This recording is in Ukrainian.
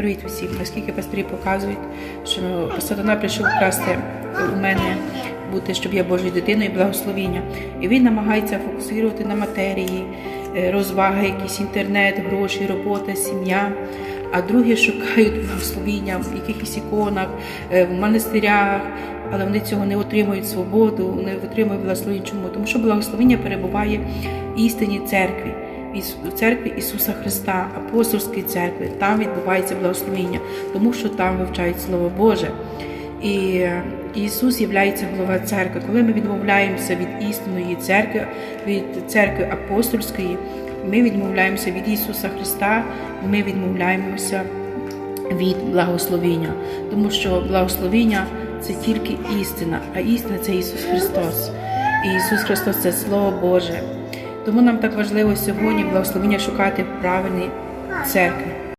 Привіт усім! Наскільки пастирі показують, що сатана прийшов вкрасти у мене бути, щоб я Божою дитиною, благословіння. І він намагається фокусувати на матерії, е, розваги, якийсь інтернет, гроші, робота, сім'я. А другі шукають благословіння в якихось іконах, е, в монастирях, але вони цього не отримують свободу, не отримують благословіння. Чому? Тому що благословіння перебуває в істині церкві. В церкві Ісуса Христа, апостольській церкві, там відбувається благословіння, тому що там вивчають Слово Боже. І Ісус є голова церкви. Коли ми відмовляємося від істинної церкви, від церкви апостольської, ми відмовляємося від Ісуса Христа, ми відмовляємося від благословіння, тому що благословіння це тільки істина, а істина це Ісус Христос. І Ісус Христос це Слово Боже. Тому нам так важливо сьогодні благословення шукати в правильній церкві.